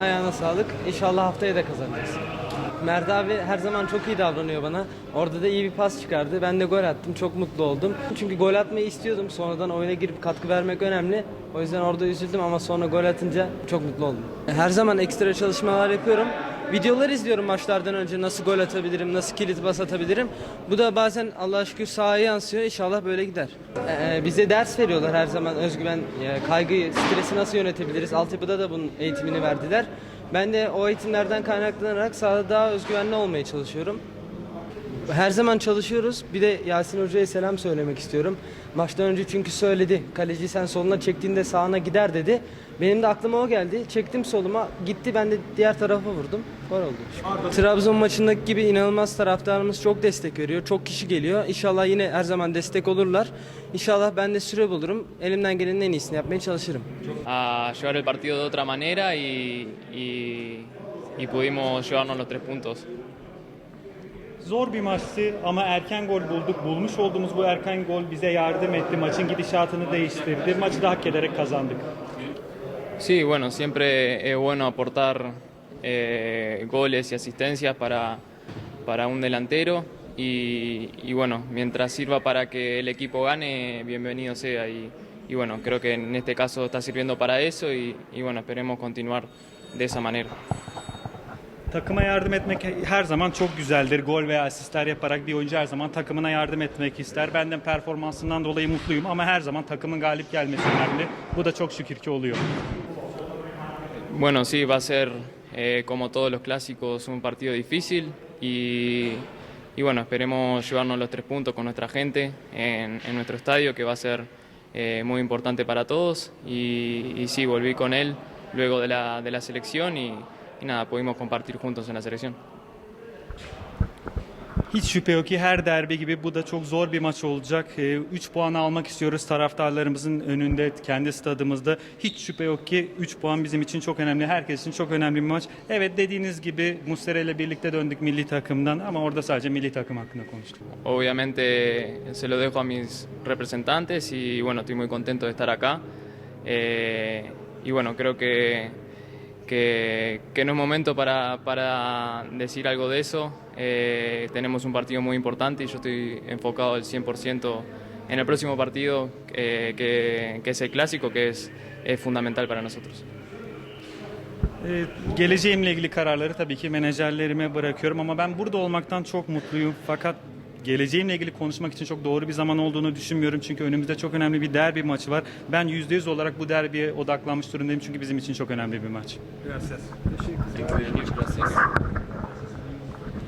Ayağına sağlık. İnşallah haftaya da kazanacağız. Mert abi her zaman çok iyi davranıyor bana. Orada da iyi bir pas çıkardı. Ben de gol attım. Çok mutlu oldum. Çünkü gol atmayı istiyordum. Sonradan oyuna girip katkı vermek önemli. O yüzden orada üzüldüm ama sonra gol atınca çok mutlu oldum. Her zaman ekstra çalışmalar yapıyorum. Videolar izliyorum maçlardan önce nasıl gol atabilirim, nasıl kilit bas atabilirim. Bu da bazen Allah'a şükür sahaya yansıyor. İnşallah böyle gider. Ee, bize ders veriyorlar her zaman özgüven, e, kaygıyı, stresi nasıl yönetebiliriz. Altyapıda da bunun eğitimini verdiler. Ben de o eğitimlerden kaynaklanarak sahada daha özgüvenli olmaya çalışıyorum. Her zaman çalışıyoruz. Bir de Yasin Hoca'ya selam söylemek istiyorum. Maçtan önce çünkü söyledi. Kaleci sen soluna çektiğinde sağına gider dedi. Benim de aklıma o geldi. Çektim soluma. Gitti ben de diğer tarafa vurdum. Gol oldu. Trabzon maçındaki gibi inanılmaz taraftarımız çok destek veriyor. Çok kişi geliyor. İnşallah yine her zaman destek olurlar. İnşallah ben de süre bulurum. Elimden gelenin en iyisini yapmaya çalışırım. a el partido de otra manera y, y- y pudimos llevarnos los tres puntos. Zor bir maçtı ama erken gol bulduk. Bulmuş olduğumuz bu erken gol bize yardım etti. Maçın gidişatını değiştirdi. Maçı da hak ederek kazandık. Sí, bueno, siempre es bueno aportar eh, goles y asistencias para, para un delantero y, y bueno, mientras sirva para que el equipo gane, bienvenido sea y, y bueno, creo que en este caso está sirviendo para eso y, y bueno, esperemos continuar de esa manera. Takıma yardım etmek her zaman çok güzeldir. Gol veya asistler yaparak bir oyuncu her zaman takımına yardım etmek ister. Ben de performansından dolayı mutluyum ama her zaman takımın galip gelmesi önemli. Bu da çok şükür ki oluyor. Bueno, sí, va a ser eh, como todos los clásicos un partido difícil y, y bueno, esperemos llevarnos los tres puntos con nuestra gente en, en nuestro estadio que va a ser eh, muy importante para todos y, y sí, volví con él luego de la, de la selección y, y nada, pudimos compartir juntos en la selección. Hiç şüphe yok ki her derbi gibi bu da çok zor bir maç olacak. 3 puan almak istiyoruz taraftarlarımızın önünde, kendi stadımızda. Hiç şüphe yok ki 3 puan bizim için çok önemli. Herkes için çok önemli bir maç. Evet dediğiniz gibi Muslera ile birlikte döndük milli takımdan ama orada sadece milli takım hakkında konuştuk. Obviamente se lo dejo a mis representantes y bueno, estoy muy contento de estar acá. Eh, y bueno, creo que, que, que no es momento para, para decir algo de eso. Eh, tenemos un partido muy importante y yo estoy enfocado al 100% en el próximo partido, eh, que, que es el clásico, que es, es fundamental para nosotros. Ee, geleceğimle ilgili kararları tabii ki menajerlerime bırakıyorum ama ben burada olmaktan çok mutluyum. Fakat geleceğimle ilgili konuşmak için çok doğru bir zaman olduğunu düşünmüyorum. Çünkü önümüzde çok önemli bir derbi maçı var. Ben %100 olarak bu derbiye odaklanmış durumdayım çünkü bizim için çok önemli bir maç. Gracias. Teşekkür ederim.